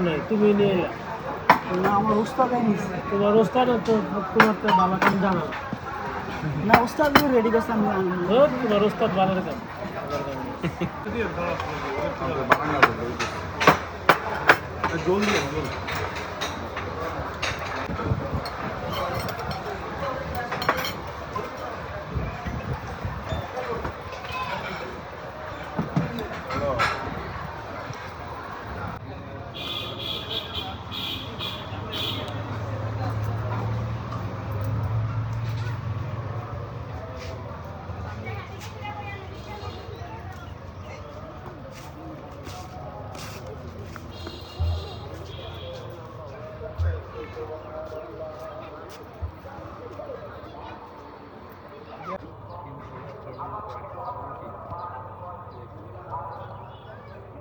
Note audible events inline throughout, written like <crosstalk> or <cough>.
নাই তুমি নিয়ে এলা না আমার উস্তাদ নিছে তোমার ওস্তাদ তো তোমার তো বাবা কেন জানো না। উস্তাদ রেডি করছে আমি আনব। ও, তোমার ওস্তাদ ভালো <laughs>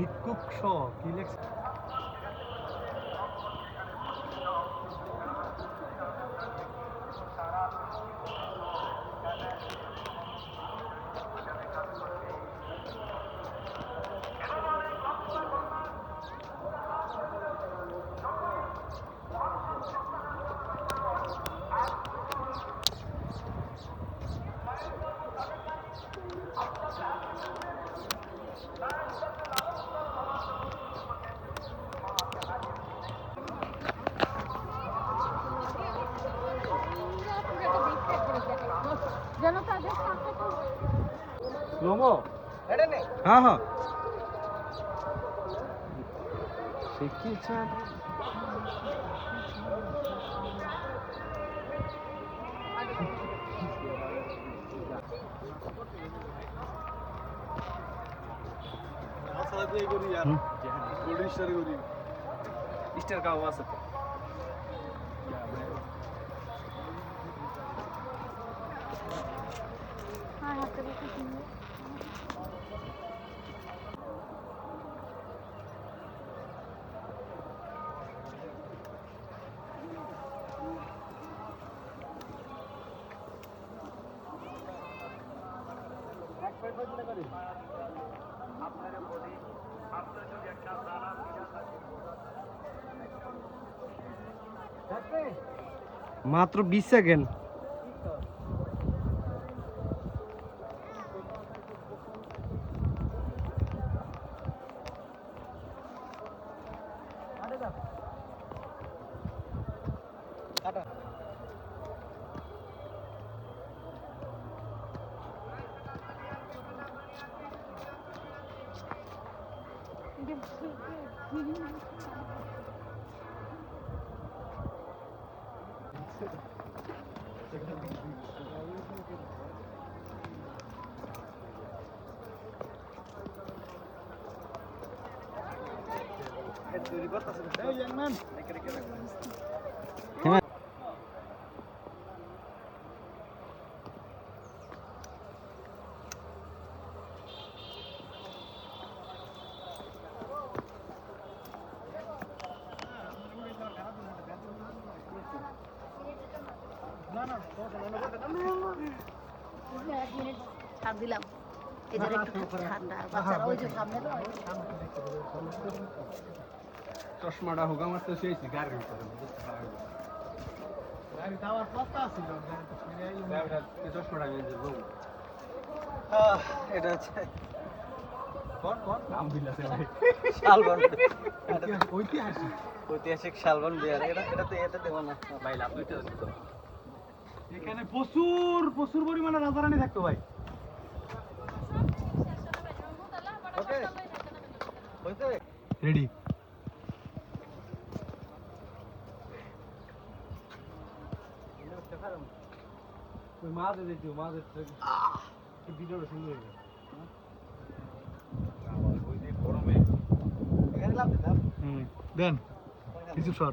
ভিক্ষুক শ কি লেখছে? লোমো হ্যাঁ হ্যাঁ। স্টার কাউ আছে তো। হ্যাঁ হাতে বসে শুনব। মাত্র বিশ second. Jadi dönüp atasın. Hey yengmem. Ne. ছাড় দিলাম এদের একটু ঠান্ডা বাচ্চারা ওই যে সামনে চশমাটা হোক আমার তো সেই এটা হচ্ছে ঐতিহাসিক। ঐতিহাসিক শালবন বিহার এটা এটা তো এটা দেবো না। ভাই লাভ এখানে প্রচুর প্রচুর পরিমাণে রাজারানি থাকতো ভাই। রেডি ওই মাঝে দেখি মাঝে ভিডিওটা সুন্দর হয়ে হুম দেন কিছু সর।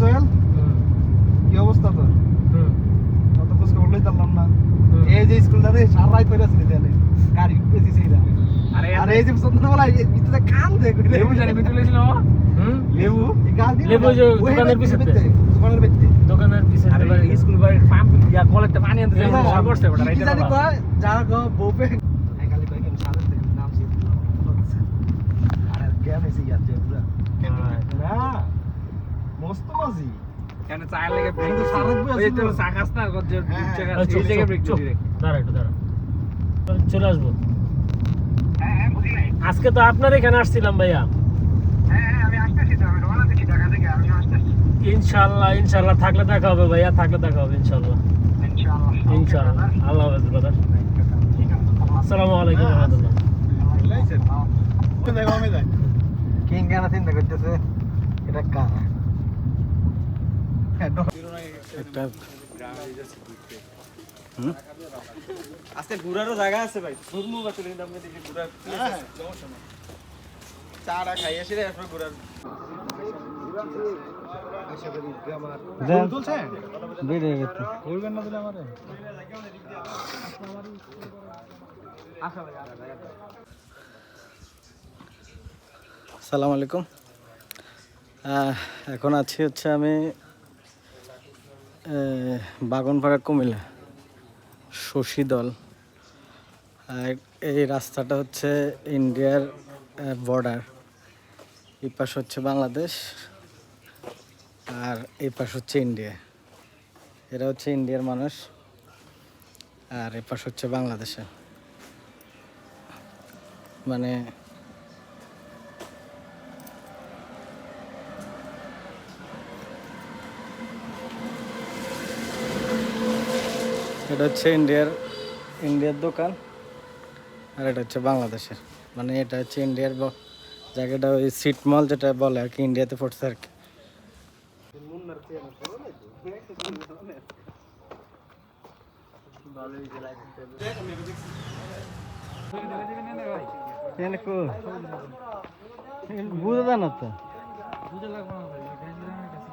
সোহেল? কি অবস্থা তোর? অত খোঁজ খবর লই পারলাম না। এই যে স্কুলটা রে সারা রাত পড়ে আসলে গাড়ি আরে আর এই যে সন্ধ্যাবেলা ভিতরে কান দেখো লেবু জানি তুলেছিল হুম? লেবু? লেবু দোকানের পিছনে। দোকানের ভিতরে দোকানের পিছনে আরে বাড়ি। স্কুল বাড়ির পাম্প ইয়া কলেতে পানি আনতে যাই হ্যাঁ, ভর করছে ওটা রাইতে জানি কয়? যারা গো বউপে এই কয় কেন সাথে থেকে নাম সে আরে জ্ঞান এসে গেছে পুরা। না মস্ত মাঝি কেন চায়ের লেগে ব্রেক কিন্তু সারাত বই তো চা না কত হ্যাঁ, জায়গা এই জায়গায় ব্রেক চুপ। দাঁড়া একটু দাঁড়া। চলে আসব। আজকে তো আপনার এখানে আসছিলাম ভাইয়া। ইনশাল্লাহ ইনশাল্লাহ থাকলে দেখা হবে ভাইয়া থাকলে দেখা হবে ইনশাল্লাহ ইনশাল্লাহ আল্লাহ হাফেজ ব্রাদার আসসালামু আলাইকুম রহমতুল্লাহ। কিং কেন চিন্তা করতেছে এটা কার? একটা আজকে ঘুরারও জায়গা আছে ভাই। ঘুরমু বা চলে দেখি ঘুরার চাটা খাই আসি রে এরপর ঘুরার দেন তুলছেন বেড়ে গেছে ঘুরবেন না দিলে আমারে। আসসালামু আলাইকুম। এখন আছি হচ্ছে আমি বাগনপাড়া কুমিল্লা শশী দল। আর এই রাস্তাটা হচ্ছে ইন্ডিয়ার বর্ডার এই পাশ হচ্ছে বাংলাদেশ। আর এই পাশ হচ্ছে ইন্ডিয়া। এরা হচ্ছে ইন্ডিয়ার মানুষ, আর এই পাশ হচ্ছে বাংলাদেশে। মানে এটা হচ্ছে ইন্ডিয়ার ইন্ডিয়ার দোকান, আর এটা হচ্ছে বাংলাদেশের। মানে এটা হচ্ছে ইন্ডিয়ার জায়গাটা ওই সিট মল যেটা বলে আর কি, ইন্ডিয়াতে পড়ছে আর কি। বুঝে না তো। বুঝে লাগবে না